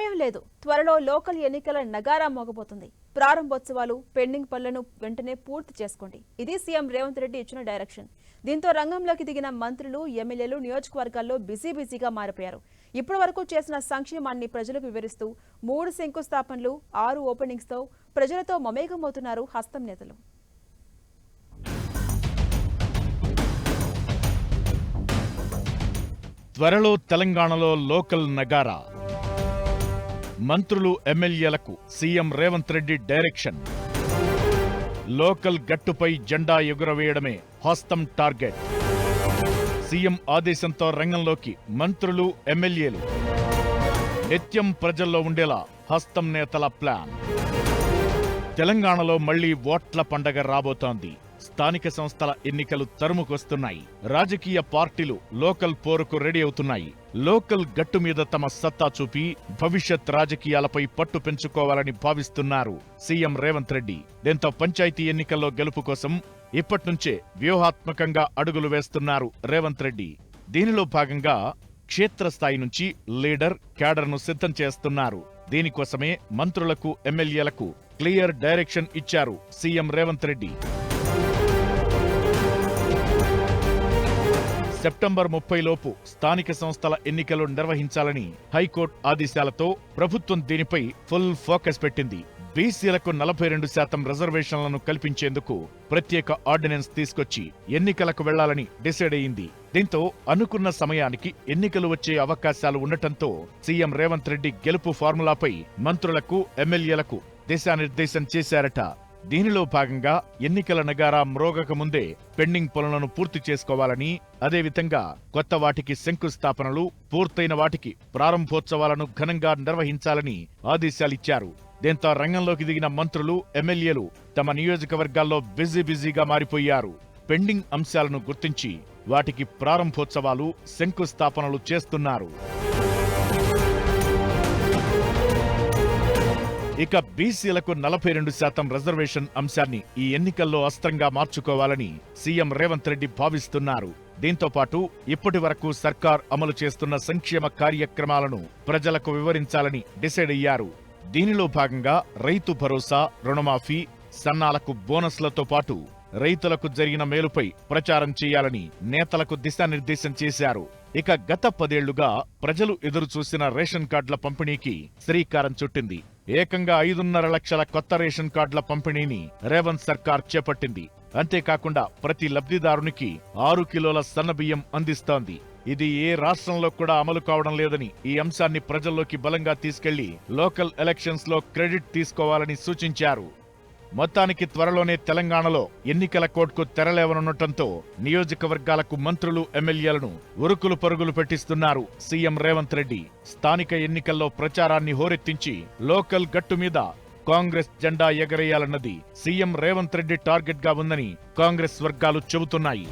సమయం లేదు. త్వరలో లోకల్ ఎన్నికల నగారా మోగబోతుంది. ప్రారంభోత్సవాలు పెండింగ్ పనులను వెంటనే పూర్తి చేసుకోండి. ఇది సీఎం రేవంత్ రెడ్డి ఇచ్చిన డైరెక్షన్. దీంతో రంగంలోకి దిగిన మంత్రులు ఎమ్మెల్యేలు నియోజకవర్గాల్లో బిజీ బిజీగా మారిపోయారు. ఇప్పటి వరకు చేసిన సంక్షేమాన్ని ప్రజలకు వివరిస్తూ మూడు శంకుస్థాపనలు ఆరు ఓపెనింగ్స్తో ప్రజలతో మమేకమవుతున్నారు హస్తం నేతలు. త్వరలో తెలంగాణలో లోకల్ నగారా. మంత్రులు ఎమ్మెల్యేలకు CM Revanth Reddy direction. Local గట్టుపై జెండా ఎగురవేయడమే హస్తం టార్గెట్. సీఎం ఆదేశంతో రంగంలోకి మంత్రులు ఎమ్మెల్యేలు. నిత్యం ప్రజల్లో ఉండేలా హస్తం నేతల ప్లాన్. తెలంగాణలో మళ్ళీ ఓట్ల పండగ రాబోతోంది. స్థానిక సంస్థల ఎన్నికలు తరుముకొస్తున్నాయి. రాజకీయ పార్టీలు లోకల్ పోరుకు రెడీ అవుతున్నాయి. లోకల్ గట్టు మీద తమ సత్తా చూపి భవిష్యత్ రాజకీయాలపై పట్టు పెంచుకోవాలని భావిస్తున్నారు సీఎం రేవంత్ రెడ్డి. దీంతో పంచాయతీ ఎన్నికల్లో గెలుపు కోసం ఇప్పట్నుంచే వ్యూహాత్మకంగా అడుగులు వేస్తున్నారు రేవంత్ రెడ్డి. దీనిలో భాగంగా క్షేత్రస్థాయి నుంచి లీడర్ క్యాడర్ను సిద్ధం చేస్తున్నారు. దీనికోసమే మంత్రులకు ఎమ్మెల్యేలకు క్లియర్ డైరెక్షన్ ఇచ్చారు సీఎం రేవంత్ రెడ్డి. సెప్టెంబర్ ముప్పై లోపు స్థానిక సంస్థల ఎన్నికలు నిర్వహించాలని హైకోర్టు ఆదేశాలతో ప్రభుత్వం దీనిపై ఫుల్ ఫోకస్ పెట్టింది. బీసీలకు నలభై రెండు శాతం రిజర్వేషన్లను కల్పించేందుకు ప్రత్యేక ఆర్డినెన్స్ తీసుకొచ్చి ఎన్నికలకు వెళ్ళాలని డిసైడ్ అయింది. దీంతో అనుకున్న సమయానికి ఎన్నికలు వచ్చే అవకాశాలు ఉండటంతో సీఎం రేవంత్ రెడ్డి గెలుపు ఫార్ములాపై మంత్రులకు ఎమ్మెల్యేలకు దిశానిర్దేశం చేశారట. దీనిలో భాగంగా ఎన్నికల నగారా మ్రోగక ముందే పెండింగ్ పనులను పూర్తి చేసుకోవాలని అదేవిధంగా కొత్త వాటికి శంకుస్థాపనలు పూర్తయిన వాటికి ప్రారంభోత్సవాలను ఘనంగా నిర్వహించాలని ఆదేశాలిచ్చారు. దీంతో రంగంలోకి దిగిన మంత్రులు ఎమ్మెల్యేలు తమ నియోజకవర్గాల్లో బిజీ బిజీగా మారిపోయారు. పెండింగ్ అంశాలను గుర్తించి వాటికి ప్రారంభోత్సవాలు శంకుస్థాపనలు చేస్తున్నారు. ఇక బీసీలకు నలభై రెండు శాతం రిజర్వేషన్ అంశాన్ని ఈ ఎన్నికల్లో అస్త్రంగా మార్చుకోవాలని సీఎం రేవంత్ రెడ్డి భావిస్తున్నారు. దీంతో పాటు ఇప్పటి వరకు సర్కార్ అమలు చేస్తున్న సంక్షేమ కార్యక్రమాలను ప్రజలకు వివరించాలని డిసైడ్ అయ్యారు. దీనిలో భాగంగా రైతు భరోసా రుణమాఫీ సన్నాలకు బోనస్లతో పాటు రైతులకు జరిగిన మేలుపై ప్రచారం చేయాలని నేతలకు దిశానిర్దేశం చేశారు. ఇక గత పదేళ్ళుగా ప్రజలు ఎదురుచూసిన రేషన్ కార్డుల పంపిణీకి శ్రీకారం చుట్టింది. ఏకంగా ఐదున్నర లక్షల కొత్త రేషన్ కార్డుల పంపిణీని రేవంత్ సర్కార్ చేపట్టింది. అంతేకాకుండా ప్రతి లబ్ధిదారునికి ఆరు కిలోల సన్నబియ్యం అందిస్తోంది. ఇది ఏ రాష్ట్రంలో కూడా అమలు కావడం లేదని ఈ అంశాన్ని ప్రజల్లోకి బలంగా తీసుకెళ్ళి లోకల్ ఎలక్షన్స్లో క్రెడిట్ తీసుకోవాలని సూచించారు. మొత్తానికి త్వరలోనే తెలంగాణలో ఎన్నికల కోర్టుకు తెరలేవనుండటంతో నియోజకవర్గాలకు మంత్రులు ఎమ్మెల్యేలను ఉరుకులు పరుగులు పెట్టిస్తున్నారు సీఎం రేవంత్ రెడ్డి. స్థానిక ఎన్నికల్లో ప్రచారాన్ని హోరెత్తించి లోకల్ గట్టు మీద కాంగ్రెస్ జెండా ఎగరేయాలన్నది సీఎం రేవంత్ రెడ్డి టార్గెట్గా ఉందని కాంగ్రెస్ వర్గాలు చెబుతున్నాయి.